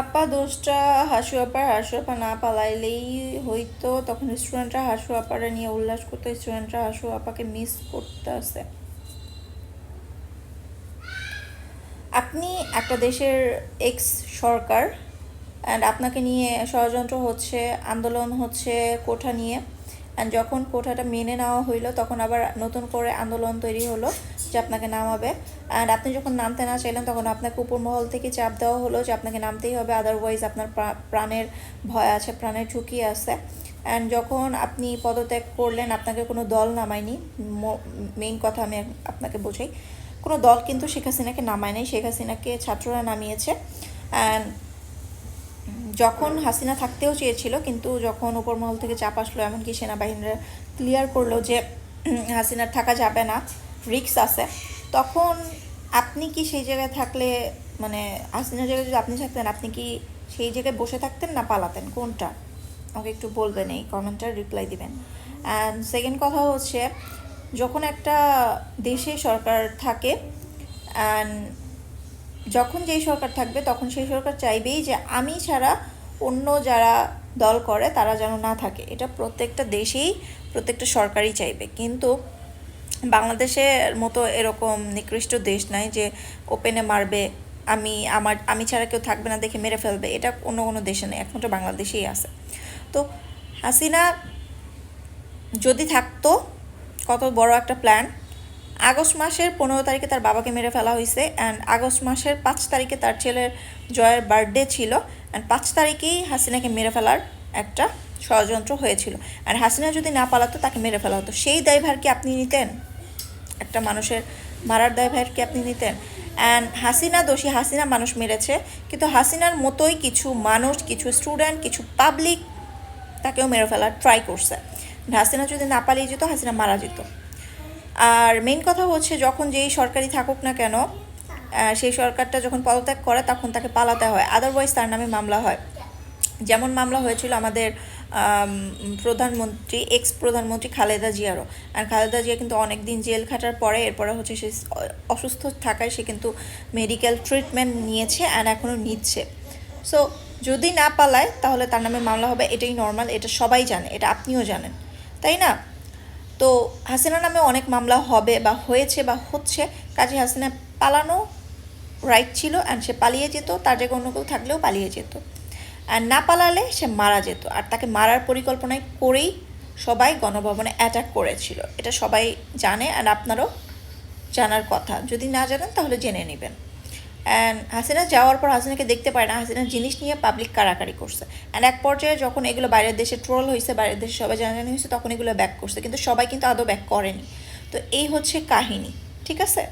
আপা দোষটা হাসু আপার, হাসু আপা না পালাইলেই হইতো। তখন স্টুডেন্টরা হাসু আপারে নিয়ে উল্লাস করতো স্টুডেন্টরা হাসু আপাকে মিস করতে আছে আপনি একটা দেশের এক্স সরকার অ্যান্ড আপনাকে নিয়ে ষড়যন্ত্র হচ্ছে, আন্দোলন হচ্ছে কোঠা নিয়ে। অ্যান্ড যখন কোঠাটা মেনে নেওয়া হইল, তখন আবার নতুন করে আন্দোলন তৈরি হলো যে আপনাকে নামাবে। অ্যান্ড আপনি যখন নামতে না চাইলেন, তখন আপনাকে উপর মহল থেকে চাপ দেওয়া হলো যে আপনাকে নামতেই হবে আদারওয়াইজ আপনার প্রাণের ভয় আছে, প্রাণের ঝুঁকি আছে। অ্যান্ড যখন আপনি পদত্যাগ করলেন, আপনাকে কোনো দল নামায়নি। মেইন কথা আমি আপনাকে বোঝাই। কোনো দল কিন্তু শেখ হাসিনাকে নামায় নাই। শেখ হাসিনাকে ছাত্ররা নামিয়েছে। অ্যান্ড যখন হাসিনা থাকতেও চেয়েছিল, কিন্তু যখন উপরমহল থেকে চাপ আসলো, এমনকি সেনাবাহিনীরা ক্লিয়ার করল যে হাসিনার থাকা যাবে না রিক্স আছে, তখন আপনি কি সেই জায়গায় থাকলে মানে হাসিনার জায়গায় যদি আপনি থাকতেন, আপনি কি সেই জায়গায় বসে থাকতেন না পালাতেন? কোনটা? আমাকে একটু বলবেন এই কমেন্টটার রিপ্লাই দিবেন। অ্যান্ড সেকেন্ড কথা হচ্ছে, যখন একটা দেশে সরকার থাকে অ্যান্ড যখন যেই সরকার থাকবে, তখন সেই সরকার চাইবেই যে আমি ছাড়া অন্য যারা দল করে, তারা যেন না থাকে। এটা প্রত্যেকটা দেশেই, প্রত্যেকটা সরকারই চাইবে। কিন্তু বাংলাদেশের মতো এরকম নিকৃষ্ট দেশ নাই যে ওপেনে মারবে, আমি, আমার, আমি ছাড়া কেউ থাকবে না, দেখে মেরে ফেলবে। এটা অন্য কোনো দেশে নেই, একমাত্র বাংলাদেশেই আছে। তো হাসিনা যদি থাকতো, কত বড় একটা প্ল্যান আগস্ট মাসের পনেরো তারিখে তার বাবাকে মেরে ফেলা হয়েছে অ্যান্ড আগস্ট মাসের পাঁচ তারিখে তার ছেলের জয়ের বার্থডে ছিল অ্যান্ড পাঁচ তারিখেই হাসিনাকে মেরে ফেলার একটা ষড়যন্ত্র হয়েছিল। আর হাসিনা যদি না পালাতো, তাকে মেরে ফেলা হতো। সেই দায়ভার কি আপনি নিতেন? একটা মানুষের মারার দায়ভার কি আপনি নিতেন? অ্যান্ড হাসিনা দোষী, হাসিনা মানুষ মেরেছে, কিন্তু হাসিনার মতোই কিছু মানুষ, কিছু স্টুডেন্ট কিছু পাবলিক তাকেও মেরে ফেলার ট্রাই করছে। হাসিনা যদি না পালিয়ে যেত, হাসিনা মারা যেত। আর মেইন কথা হচ্ছে যখন যেই সরকারি থাকুক না কেন সেই সরকারটা যখন পদত্যাগ করে তখন তাকে পালাতে হয়। আদারওয়াইজ তার নামে মামলা হয়। যেমন মামলা হয়েছিল আমাদের প্রধানমন্ত্রী এক্স প্রধানমন্ত্রী খালেদা জিয়ারও। আর খালেদা জিয়া কিন্তু অনেক দিন জেল খাটার পরে এরপরে হচ্ছে সে অসুস্থ থাকায় সে কিন্তু মেডিকেল ট্রিটমেন্ট নিয়েছে অ্যান্ড এখনও নিচ্ছে। সো যদি না পালায় তাহলে তার নামে মামলা হবে, এটাই নর্মাল এটা সবাই জানে, এটা আপনিও জানেন। তাই না? তো হাসিনা নামে অনেক মামলা হবে বা হয়েছে বা হচ্ছে, কাজে হাসিনা পালানো রাইট ছিল অ্যান্ড সে পালিয়ে যেত, তার জায়গায় অন্য কেউ থাকলেও পালিয়ে যেত। আর না পালালে সে মারা যেত। আর তাকে মারার পরিকল্পনায় করেই সবাই গণভবনে অ্যাটাক করেছিল। এটা সবাই জানে আর আপনারও জানার কথা। যদি না জানেন তাহলে জেনে নেবেন। অ্যান্ড হাসিনা যাওয়ার পর হাসিনাকে দেখতে পায় না। হাসিনা জিনিস নিয়ে পাবলিক কারাকারি করছে। অ্যান্ড এক পর্যায়ে যখন এগুলো বাইরের দেশে ট্রোল হয়েছে বাইরের দেশে সবাই জানাজানি হয়েছে তখন এগুলো ব্যাক করছে। কিন্তু সবাই কিন্তু আদৌ ব্যাক করেনি। তো এই হচ্ছে কাহিনী। ঠিক আছে?